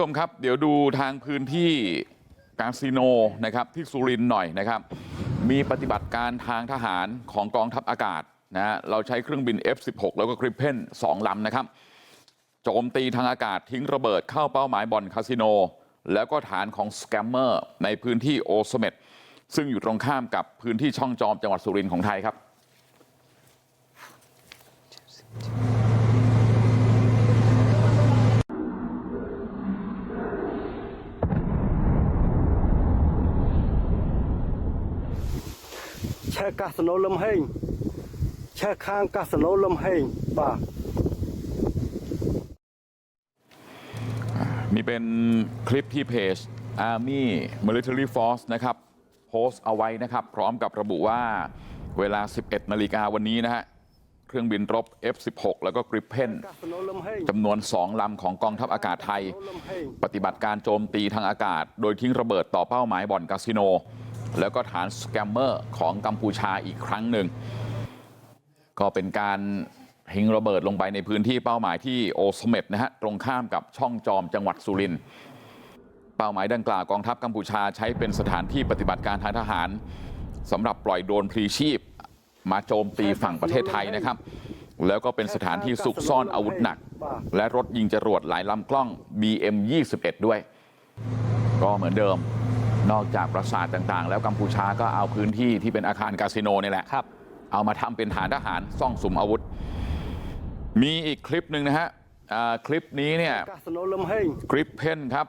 ผู้ชมครับเดี๋ยวดูทางพื้นที่คาสิโนนะครับที่สุรินทร์หน่อยนะครับมีปฏิบัติการทางทหารของกองทัพอากาศนะฮะเราใช้เครื่องบิน F16 แล้วก็กริปเพนสองลำนะครับโจมตีทางอากาศทิ้งระเบิดเข้าเป้าหมายบ่อนคาสิโนแล้วก็ฐานของสแกมเมอร์ในพื้นที่โอสเมดซึ่งอยู่ตรงข้ามกับพื้นที่ช่องจอมจังหวัดสุรินทร์ของไทยครับ ช่กาสโนลมเฮงแช่ข้างกาสโนลมเฮงป่านี่เป็นคลิปที่เพจ Army Military Force นะครับ โพสต์เอาไว้นะครับ พร้อมกับระบุว่าเวลา 11 นาฬิกาวันนี้นะฮะ เครื่องบินรบ F-16 แล้วก็กริปเพนจำนวน 2 ลำของกองทัพอากาศไทย ปฏิบัติการโจมตีทางอากาศ โดยทิ้งระเบิดต่อเป้าหมายบ่อนคาสิโน แล้วก็ฐานสแกมเมอร์ของกัมพูชาอีกครั้งหนึ่งก็เป็นการทิ้งระเบิดลงไปในพื้นที่เป้าหมายที่โอสเมดนะฮะตรงข้ามกับช่องจอมจังหวัดสุรินทร์เป้าหมายดังกล่าวกองทัพกัมพูชาใช้เป็นสถานที่ปฏิบัติการทางทหารสำหรับปล่อยโดรนพลีชีพ มาโจมตีฝั่งประเทศไทยนะครับ แล้วก็เป็นสถานที่ซุกซ่อนอาวุธหนัก และรถยิงจรวดหลายลำกล้อง BM 21 ด้วย ก็เหมือนเดิม นอกจากปราสาทต่างๆ แล้วกัมพูชาก็เอาพื้นที่ที่เป็นอาคารคาสิโนนี่แหละครับเอามาทำเป็นฐานทหารซ่องสุมอาวุธ มีอีกคลิปหนึ่งนะฮะคลิปนี้เนี่ยกริปเพนครับ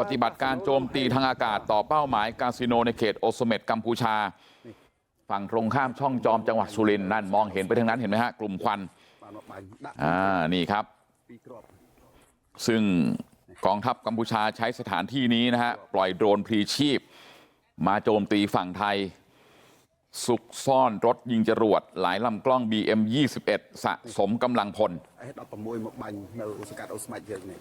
ปฏิบัติการโจมตีทางอากาศต่อเป้าหมายคาสิโนในเขตโอสเมดกัมพูชา ฝั่งตรงข้ามช่องจอมจังหวัดสุรินทร์นั่นมองเห็นไปทางนั้นเห็นไหมฮะกลุ่มควันอ่านี่ครับ ซึ่ง กองทัพกัมพูชาใช้สถานที่นี้นะฮะปล่อยโดรนพลีชีพมาโจมตีฝั่งไทยซุกซ่อนรถยิงจรวดหลายลำกล้องบีเอ็มยี่สะสมกำลังพลไอ้ดอกประมวยมาบังในอุตสาหกรรมอุตสาหกรรมเยอะเนี่ย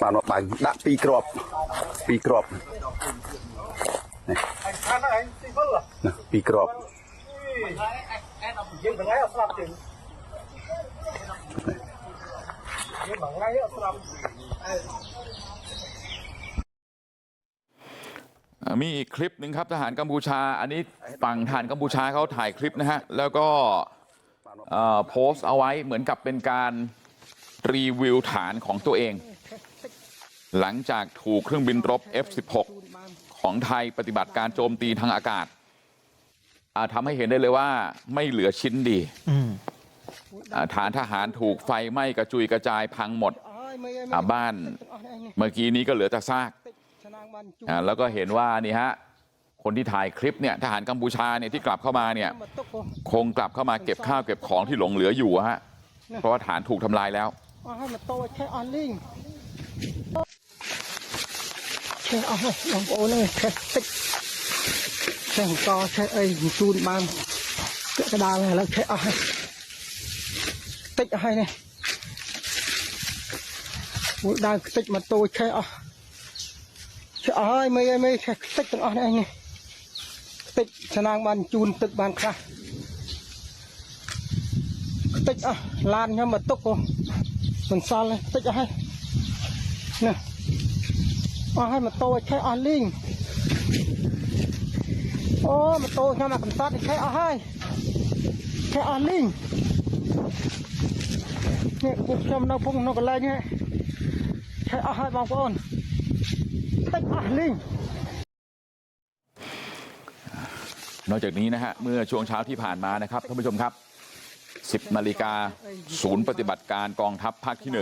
มาหนอบังดักปีกรอบปีกรอบปีกรอบ ยืนแบบไรเอาสลับถึงยืนแบบไรเอาสลับมีอีกคลิปหนึ่งครับทหารกัมพูชา อันนี้ฝั่งทหารกัมพูชาเขาถ่ายคลิปนะฮะ แล้วก็โพสต์เอาไว้เหมือนกับเป็นการรีวิวฐานของตัวเอง หลังจากถูกเครื่องบินรบ F16 ของไทยปฏิบัติการโจมตีทางอากาศ อ่าทำให้เห็นได้เลยว่าไม่เหลือชิ้นดีอ่าฐานทหารถูกไฟไหม้กระจุยกระจายพังหมดอ่าบ้านเมื่อกี้นี้ก็เหลือแต่ซากอ่าแล้วก็เห็นว่านี่ฮะคนที่ถ่ายคลิปเนี่ยทหารกัมพูชาเนี่ยที่กลับเข้ามาเนี่ยคงกลับเข้ามาเก็บข้าวเก็บของที่หลงเหลืออยู่อะฮะเพราะว่าฐานถูกทำลายแล้ว អស់ហើយម៉ូតូឆេះអស់លីងឆេះអស់ហើយបងប្អូនអើយឆេះតិចឆេះអង្គឆេះអីជូនបានពាក់កណ្ដាលហើយឥឡូវឆេះអស់ហើយតិចអស់ហើយនេះមួយដើរតិចម៉ូតូឆេះអស់ឆេះអស់ហើយមើលឲ្យមើលឆេះតិចទាំងអស់នេះឯងនេះតិចឆ្នាំងបានជូនទឹកបានខ្លះតិចអស់ឡានខ្ញុំមកទុកក៏មិនសល់ទេតិចអស់ហើយនេះអស់ហើយម៉ូតូឆេះអស់លីង อ้มาโตยังมากันซัดแค่เอาให้แค่อันนิ่งเนี่ยกูชมนกพุ่งนกันไรเนี่ยแค่เอาให้บางคนเต็มอันนิ่งนอกจากนี้นะฮะเมื่อช่วงเช้าที่ผ่านมานะครับท่านผู้ชมครับ 10นาฬิกาศูนย์ปฏิบัติการกองทัพภาคที่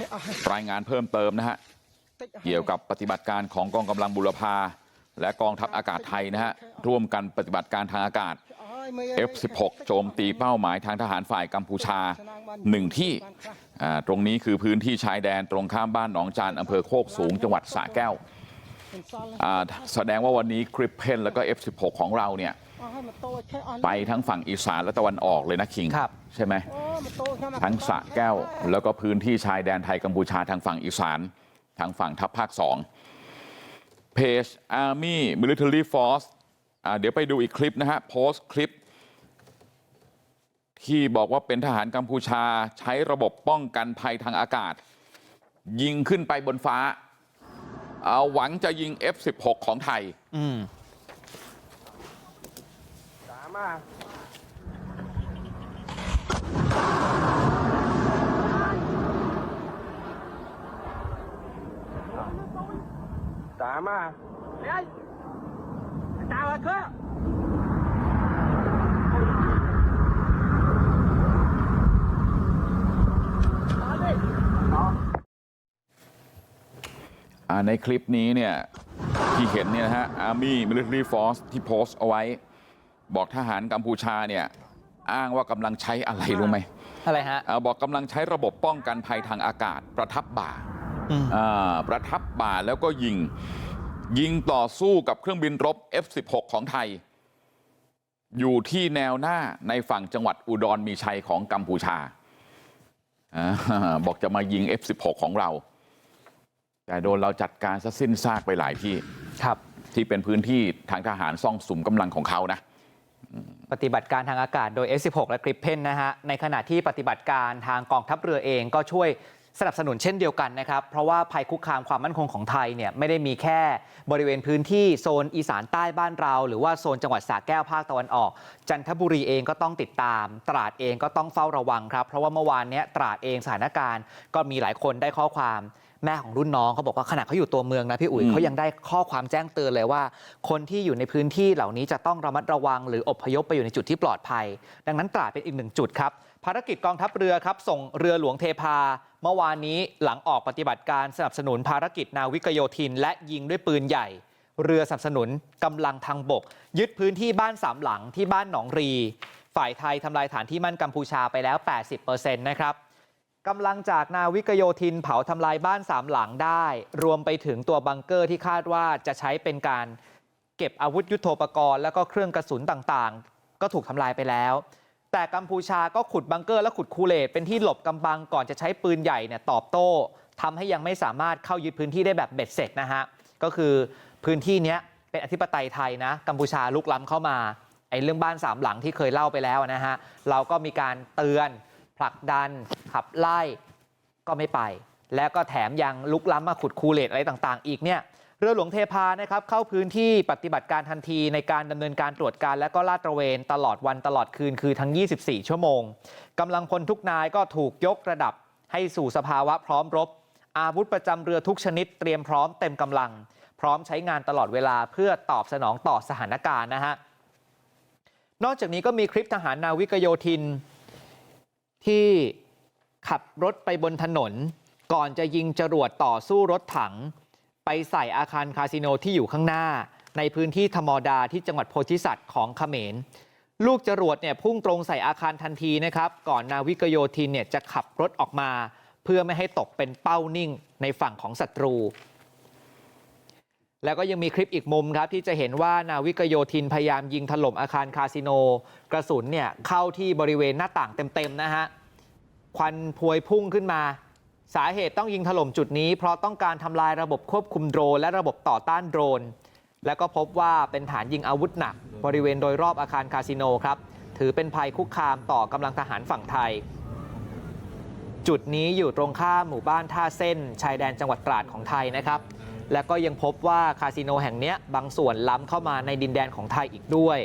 1 รายงานเพิ่มเติมนะฮะเกี่ยวกับปฏิบัติการของกองกำลังบุรพา และกองทัพอากาศไทยนะฮะร่วมกันปฏิบัติการทางอากาศ F16 โจมตีเป้าหมายทางทหารฝ่ายกัมพูชาหนึ่งที่ตรงนี้คือพื้นที่ชายแดนตรงข้ามบ้านหนองจานอำเภอโคกสูงจังหวัดสะแก้วแสดงว่าวันนี้กริปเพนแล้วก็ F16 ของเราเนี่ยไปทั้งฝั่งอีสานและตะวันออกเลยนะคิงใช่ไหมทั้งสะแก้วแล้วก็พื้นที่ชายแดนไทยกัมพูชาทางฝั่งอีสานทางฝั่งทัพภาคสอง เพจ Army Military Force อ่าเดี๋ยวไปดูอีกคลิปนะฮะโพสต์คลิปที่บอกว่าเป็นทหารกัมพูชาใช้ระบบป้องกันภัยทางอากาศ ยิงขึ้นไปบนฟ้าเอาหวังจะยิง F16 ของไทย ม Tám à. Đấy. Tao là cơ. อ่าในคลิปนี้เนี่ยที่เห็นเนี่ยนะฮะ Army Military Force ที่โพสต์เอาไว้ บอกทหารกัมพูชาเนี่ยอ้างว่ากำลังใช้อะไรรู้ไหมอะไรฮะอ่าบอกกำลังใช้ระบบป้องกันภัยทางอากาศประทับบ่า อืมอ่าประทับบ่าแล้วก็ยิงยิงต่อสู้กับเครื่องบินรบ F16 ของไทยอยู่ที่แนวหน้าในฝั่งจังหวัดอุดรมีชัยของกัมพูชาอาบอกจะมายิง F16 ของเรา แต่โดนเราจัดการซะสิ้นซากไปหลายที่ครับ ที่เป็นพื้นที่ทางทหารซ่องสุมกำลังของเขานะ ปฏิบัติการทางอากาศโดย F16 และกริปเพนนะฮะ ในขณะที่ปฏิบัติการทางกองทัพเรือเองก็ช่วย สนับสนุนเช่นเดียวกันนะครับ เพราะว่าภัยคุกคามความมั่นคงของไทยเนี่ยไม่ได้มีแค่บริเวณพื้นที่โซนอีสานใต้บ้านเรา หรือว่าโซนจังหวัดสระแก้วภาคตะวันออก จันทบุรีเองก็ต้องติดตาม ตราดเองก็ต้องเฝ้าระวังครับเพราะว่าเมื่อวานเนี้ยตราดเองสถานการณ์ ก็มีหลายคนได้ข้อความแม่ของรุ่นน้องเขาบอกว่าขณะเขาอยู่ตัวเมืองนะพี่อุ๋ยอืมเขายังได้ข้อความแจ้งเตือนเลยว่า คนที่อยู่ในพื้นที่เหล่านี้จะต้องระมัดระวัง หรืออพยพไปอยู่ในจุดที่ปลอดภัย ดังนั้นตราดเป็นอีกหนึ่งจุดครับภารกิจกองทัพเรือครับส่งเรือหลวงเทพา เมื่อวานนี้หลังออกปฏิบัติการสนับสนุนภารกิจนาวิกโยธิน และยิงด้วยปืนใหญ่ เรือสนับสนุนกำลังทางบก ยึดพื้นที่บ้านสามหลังที่บ้านหนองรี ฝ่ายไทยทำลายฐานที่มั่นกัมพูชาไปแล้ว 80%นะครับกำลังจากนาวิกโยธินเผาทำลายบ้านสามหลังได้ รวมไปถึงตัวบังเกอร์ที่คาดว่าจะใช้เป็นการเก็บอาวุธยุโทโธปกรณ์ แล้วก็เครื่องกระสุนต่างๆ ก็ถูกทำลายไปแล้ว แต่กัมพูชาก็ขุดบังเกอร์และขุดคูเลตเป็นที่หลบกำบังก่อนจะใช้ปืนใหญ่เนี่ยตอบโต้ทำให้ยังไม่สามารถเข้ายึดพื้นที่ได้แบบเบ็ดเสร็จนะฮะก็คือพื้นที่เนี้ยเป็นอธิปไตยไทยนะกัมพูชาลุกล้ำเข้ามาไอ้เรื่องบ้านสามหลังที่เคยเล่าไปแล้วนะฮะเราก็มีการเตือนผลักดันขับไล่ก็ไม่ไป แล้วก็แถมยังลุกล้ำมาขุดคูเลตอะไรต่าง ๆ อีกเนี่ย หลวงเทพานะครับเข้าพื้นที่ปฏิบัติการทันทีในการดำเนินการตรวจการและก็ลาดตระเวนตลอดวันตลอดคืนคือทั้ง 24 ชั่วโมงกำลังพลทุกนายก็ถูกยกระดับให้สู่สภาวะพร้อมรบ อาวุธประจำเรือทุกชนิดเตรียมพร้อมเต็มกำลัง พร้อมใช้งานตลอดเวลาเพื่อตอบสนองต่อสถานการณ์นะฮะนอกจากนี้ก็มีคลิปทหารนาวิกโยธิน ที่ขับรถไปบนถนน ก่อนจะยิงจรวดต่อสู้รถถัง ไปใส่อาคารคาสิโนที่อยู่ข้างหน้า ในพื้นที่ธรรมดาที่จังหวัดโพธิสัตว์ของเขมร ลูกจรวดเนี่ยพุ่งตรงใส่อาคารทันทีนะครับ ก่อนนาวิกโยธินเนี่ยจะขับรถออกมา เพื่อไม่ให้ตกเป็นเป้านิ่งในฝั่งของศัตรู แล้วก็ยังมีคลิปอีกมุมครับ ที่จะเห็นว่านาวิกโยธินพยายามยิงถล่มอาคารคาสิโน กระสุนเนี่ยเข้าที่บริเวณหน้าต่างเต็มๆนะฮะควันพวยพุ่งขึ้นมา สาเหตุต้องยิงถล่มจุดนี้ เพราะต้องการทำลายระบบควบคุมโดรนและระบบต่อต้านโดรน แล้วก็พบว่าเป็นฐานยิงอาวุธหนัก บริเวณโดยรอบอาคารคาสิโนครับ ถือเป็นภัยคุกคามต่อกำลังทหารฝั่งไทย จุดนี้อยู่ตรงข้ามหมู่บ้านท่าเส้น ชายแดนจังหวัดตราดของไทยนะครับ แล้วก็ยังพบว่าคาสิโนแห่งนี้บางส่วนล้ำเข้ามาในดินแดนของไทยอีกด้วย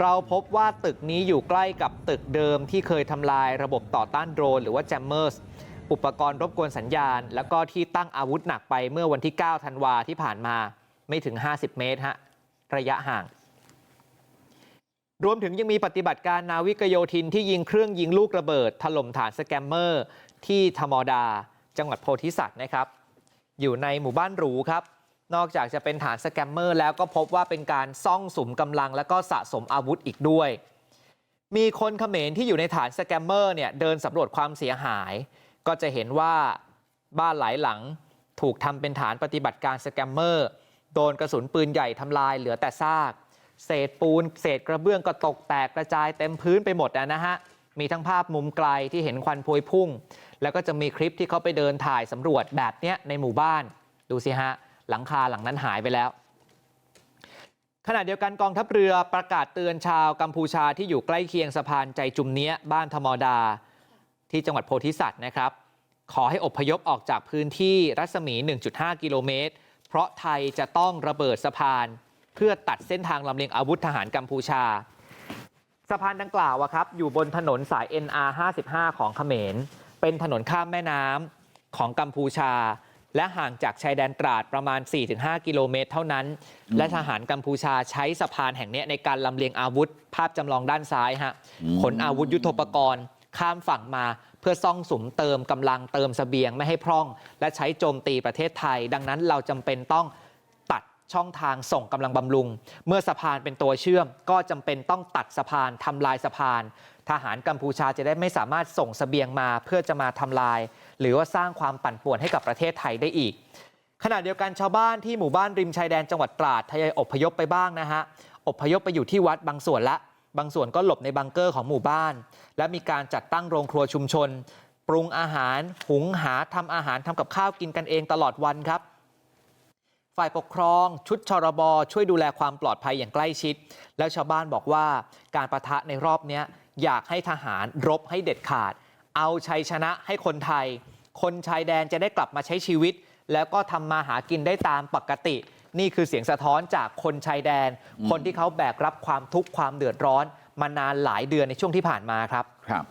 เราพบว่าตึกนี้อยู่ใกล้กับตึกเดิมที่เคยทำลายระบบต่อต้านโดรน หรือว่าแจมเมอร์ส อุปกรณ์รบกวนสัญญาณ แล้วก็ที่ตั้งอาวุธหนักไปเมื่อวันที่9ธันวาที่ผ่านมาไม่ถึง 50 เมตรฮะระยะห่าง รวมถึงยังมีปฏิบัติการนาวิกโยธินที่ยิงเครื่องยิงลูกระเบิด ถล่มฐานสแกมเมอร์ ที่ธรรมดา จังหวัดโพธิสัตว์นะครับ อยู่ในหมู่บ้านหรูครับนอกจากจะเป็นฐานสแกมเมอร์แล้วก็พบว่าเป็นการซ่องสุมกำลังและก็สะสมอาวุธอีกด้วย มีคนเขมรที่อยู่ในฐานสแกมเมอร์เนี่ยเดินสำรวจความเสียหาย ก็จะเห็นว่าบ้านหลายหลังถูกทำเป็นฐานปฏิบัติการสแกมเมอร์โดนกระสุนปืนใหญ่ทำลายเหลือแต่ซากเศษปูนเศษกระเบื้องก็ตกแตกกระจายเต็มพื้นไปหมดนะฮะมีทั้งภาพมุมไกลที่เห็นควันพวยพุ่ง แล้วก็จะมีคลิปที่เขาไปเดินถ่ายสำรวจแบบเนี้ยในหมู่บ้าน ดูสิฮะ หลังคาหลังนั้นหายไปแล้ว ขณะเดียวกันกองทัพเรือประกาศเตือนชาวกัมพูชาที่อยู่ใกล้เคียงสะพานใจจุมเนี้ยบ้านธรรมดา ที่จังหวัดโพธิสัตว์นะครับ ขอให้อพยพออกจากพื้นที่รัศมี 1.5 กิโลเมตร เพราะไทยจะต้องระเบิดสะพาน เพื่อตัดเส้นทางลำเลียงอาวุธทหารกัมพูชา สะพานดังกล่าวอะครับอยู่บนถนนสาย NR 55 ของเขมร เป็นถนนข้ามแม่น้ำของกัมพูชา และห่างจากชายแดนตราดประมาณ 4-5 กิโลเมตร เท่านั้น และทหารกัมพูชาใช้สะพานแห่งเนี้ยในการลำเลียงอาวุธ ภาพจำลองด้านซ้ายฮะขนอาวุธยุทโธปกรณ์ ข้ามฝั่งมาเพื่อซ่องสุมเติมกำลังเติมเสบียงไม่ให้พร่อง และใช้โจมตีประเทศไทย ดังนั้นเราจำเป็นต้องตัดช่องทางส่งกำลังบำรุง เมื่อสะพานเป็นตัวเชื่อม ก็จำเป็นต้องตัดสะพานทำลายสะพาน ทหารกัมพูชาจะได้ไม่สามารถส่งเสบียงมาเพื่อจะมาทำลาย หรือว่าสร้างความปั่นป่วนให้กับประเทศไทยได้อีกขณะเดียวกันชาวบ้านที่หมู่บ้านริมชายแดนจังหวัดตราดทยอยอพยพไปบ้างนะฮะอพยพไปอยู่ที่วัดบางส่วนละ บางส่วนก็หลบในบังเกอร์ของหมู่บ้านและมีการจัดตั้งโรงครัวชุมชน ปรุงอาหารหุงหาทำอาหารทำกับข้าวกินกันเองตลอดวันครับ ฝ่ายปกครองชุดชรบช่วยดูแลความปลอดภัยอย่างใกล้ชิด แล้วชาวบ้านบอกว่าการประทะในรอบนี้อยากให้ทหารรบให้เด็ดขาด เอาชัยชนะให้คนไทย คนชายแดนจะได้กลับมาใช้ชีวิต แล้วก็ทำมาหากินได้ตามปกติ นี่คือเสียงสะท้อนจากคนชายแดน คนที่เขาแบกรับความทุกข์ความเดือดร้อนมานานหลายเดือนในช่วงที่ผ่านมาครับครับ